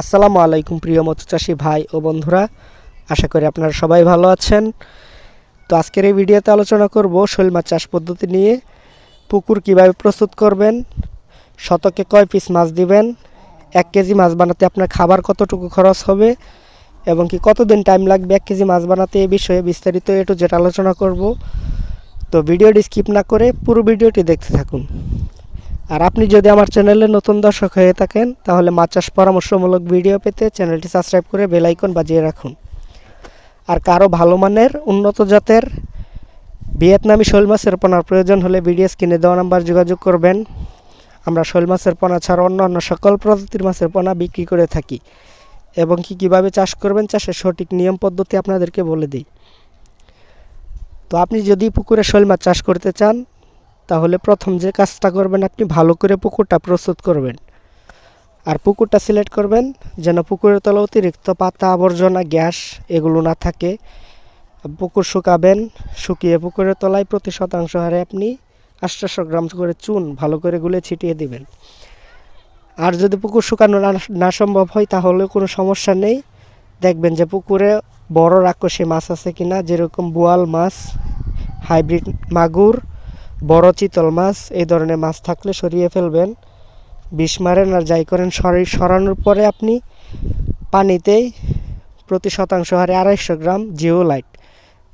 আসসালামু আলাইকুম প্রিয় মৎস্য চাষী ভাই ও বন্ধুরা। আশা করি আপনারা সবাই ভালো আছেন। তো আজকের এই ভিডিওতে আলোচনা করব শৈল মাছ চাষ পদ্ধতি নিয়ে। পুকুর কীভাবে প্রস্তুত করবেন? শতকে কয় পিস মাছ দিবেন? এক কেজি মাছ বানাতে আপনার খাবার কতটুকু খরচ হবে? এবং কি কতদিন টাইম লাগবে এক কেজি মাছ বানাতে? এই বিষয়ে বিস্তারিত একটু যেটা আলোচনা করব। তো ভিডিওটি স্কিপ না করে পুরো ভিডিওটি দেখতে থাকুন। আর আপনি যদি আমার চ্যানেলে নতুন দর্শক হয়ে থাকেন, তাহলে মাছ চাষ পরামর্শমূলক ভিডিও পেতে চ্যানেলটি সাবস্ক্রাইব করে বেল আইকন বাজিয়ে রাখুন। আর কারও ভালো মানের, উন্নত জাতের ভিয়েতনামি শোল মাছের পোনার প্রয়োজন হলে ভিডিও স্ক্রিনে দেওয়া নাম্বার যোগাযোগ করবেন। আমরা শোল মাছের পোনা ছাড়া অন্য অন্য সকল প্রজাতির মাছের পোনা বিক্রি করে থাকি। এবং কি কীভাবে চাষ করবেন চাষের সঠিক নিয়ম পদ্ধতি আপনাদেরকে বলে দিই। তো আপনি যদি পুকুরে শোল মাছ চাষ করতে চান তাহলে প্রথম যে কাজটা করবেন, আপনি ভালো করে পুকুরটা প্রস্তুত করবেন। আর পুকুরটা সিলেক্ট করবেন, যেন পুকুরের তলা অতিরিক্ত পাতা, আবর্জনা, গ্যাস এগুলো না থাকে। পুকুর শুকাবেন, শুকিয়ে পুকুরের তলায় প্রতি শতাংশ হারে আপনি আটশোশো গ্রাম করে চুন ভালো করে গুলে ছিটিয়ে দিবেন। আর যদি পুকুর শুকানো না সম্ভব হয়, তাহলে কোনো সমস্যা নেই। দেখবেন যে পুকুরে বড় রাক্ষসী মাছ আছে কিনা, যেরকম বোয়াল মাছ, হাইব্রিড মাগুর বড় চিতল মাছ, এই ধরনের মাছ থাকলে সরিয়ে ফেলবেন। বিষ মারেন আর যাই করেন, সরি সরানোর পরে আপনি পানিতেই প্রতি শতাংশ হারে আড়াইশো গ্রাম জিওলাইট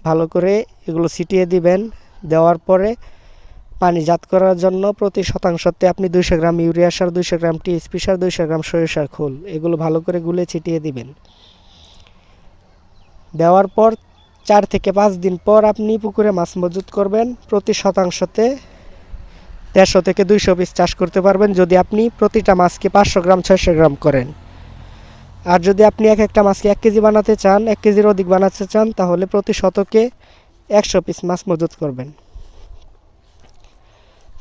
ভালো করে এগুলো ছিটিয়ে দিবেন। দেওয়ার পরে পানি জাত করার জন্য প্রতি শতাংশতে আপনি দুইশো গ্রাম ইউরিয়া সার, দুইশো গ্রাম টিএসপি সার, দুইশো গ্রাম সরিষার খোল, এগুলো ভালো করে গুলে ছিটিয়ে দিবেন। দেওয়ার পর চার থেকে পাঁচ দিন পর আপনি পুকুরে মাছ মজুত করবেন। প্রতি শতাংশতে দেড়শো থেকে দুইশো পিস চাষ করতে পারবেন। যদি আপনি প্রতিটা মাছকে পাঁচশো গ্রাম, ছয়শো গ্রাম করেন। আর যদি আপনি এক একটা মাছকে এক কেজি বানাতে চান, এক কেজির অধিক বানাতে চান, তাহলে প্রতি শতকে একশো পিস মাছ মজুত করবেন।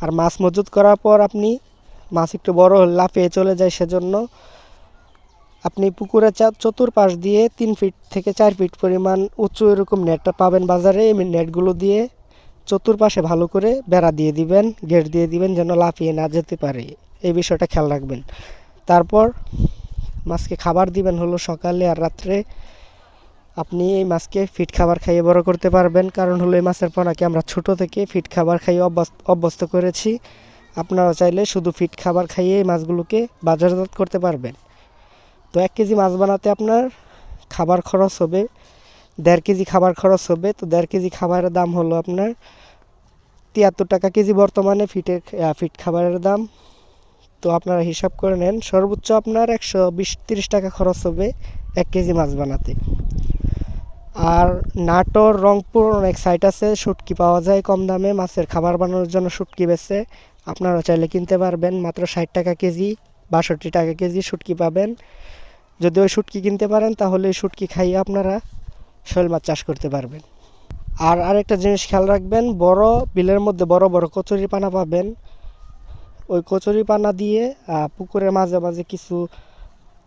আর মাছ মজুত করার পর আপনি মাছ একটু বড় লাফিয়ে চলে যায় সেজন্য আপনি পুকুরে চা চতুর্পাশ দিয়ে তিন ফিট থেকে চার ফিট পরিমাণ উঁচু এরকম নেটটা পাবেন বাজারে। এই নেটগুলো দিয়ে চতুর্পাশে ভালো করে বেড়া দিয়ে দিবেন, গেট দিয়ে দিবেন যেন লাফিয়ে না যেতে পারে। এই বিষয়টা খেয়াল রাখবেন। তারপর মাছকে খাবার দিবেন হলো সকালে আর রাত্রে। আপনি এই মাছকে ফিট খাবার খাইয়ে বড় করতে পারবেন। কারণ হলো এই মাছের পোনাকে আমরা ছোট থেকে ফিট খাবার খাইয়ে অভ্যস্ত করেছি। আপনারা চাইলে শুধু ফিট খাবার খাইয়ে এই মাছগুলোকে বাজারজাত করতে পারবেন। তো এক কেজি মাছ বানাতে আপনার খাবার খরচ হবে, দেড় কেজি খাবার খরচ হবে। তো দেড় কেজি খাবারের দাম হলো আপনার তিয়াত্তর টাকা কেজি বর্তমানে ফিটের ফিট খাবারের দাম। তো আপনারা হিসাব করে নেন, সর্বোচ্চ আপনার একশো বিশ, তিরিশ টাকা খরচ হবে এক কেজি মাছ বানাতে। আর নাটোর, রংপুর অনেক সাইট আছে, শুটকি পাওয়া যায় কম দামে, মাছের খাবার বানানোর জন্য শুটকি বেচে। আপনারা চাইলে কিনতে পারবেন, মাত্র ষাট টাকা কেজি, বাষট্টি টাকা কেজি শুটকি পাবেন। যদি ওই শুটকি কিনতে পারেন, তাহলে ওই শুটকি খাইয়ে আপনারা শোল মাছ চাষ করতে পারবেন। আর আরেকটা জিনিস খেয়াল রাখবেন, বড় বিলের মধ্যে বড় বড় কচুরি পানা পাবেন। ওই কচুরি পানা দিয়ে পুকুরের মাঝে মাঝে কিছু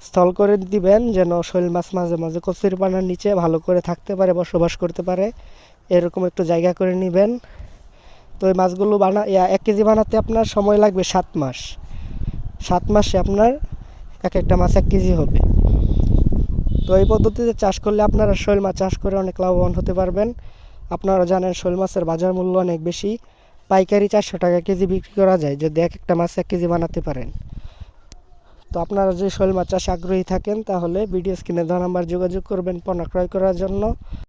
স্থল করে দিবেন, যেন শৈল মাছ মাঝে মাঝে কচুরি পানার নিচে ভালো করে থাকতে পারে, বসবাস করতে পারে। এরকম একটু জায়গা করে নেবেন। তো এই মাছগুলো বানা এক কেজি বানাতে আপনার সময় লাগবে সাত মাস। সাত মাসে আপনার এক একটা মাছ এক কেজি হবে। তো এই পদ্ধতিতে চাষ করলে আপনারা শৈল মাছ চাষ করে অনেক লাভবান হতে পারবেন। আপনারা জানেন শৈল মাছের বাজার মূল্য অনেক বেশি। পাইকারি চারশো টাকা কেজি বিক্রি করা যায়, যদি এক একটা মাছ এক কেজি বানাতে পারেন। তো আপনারা যদি শৈল মাছ চাষে আগ্রহী থাকেন, তাহলে ভিডিও স্ক্রিনে দেওয়া নাম্বার যোগাযোগ করবেন, পণ্য ক্রয় করার জন্য।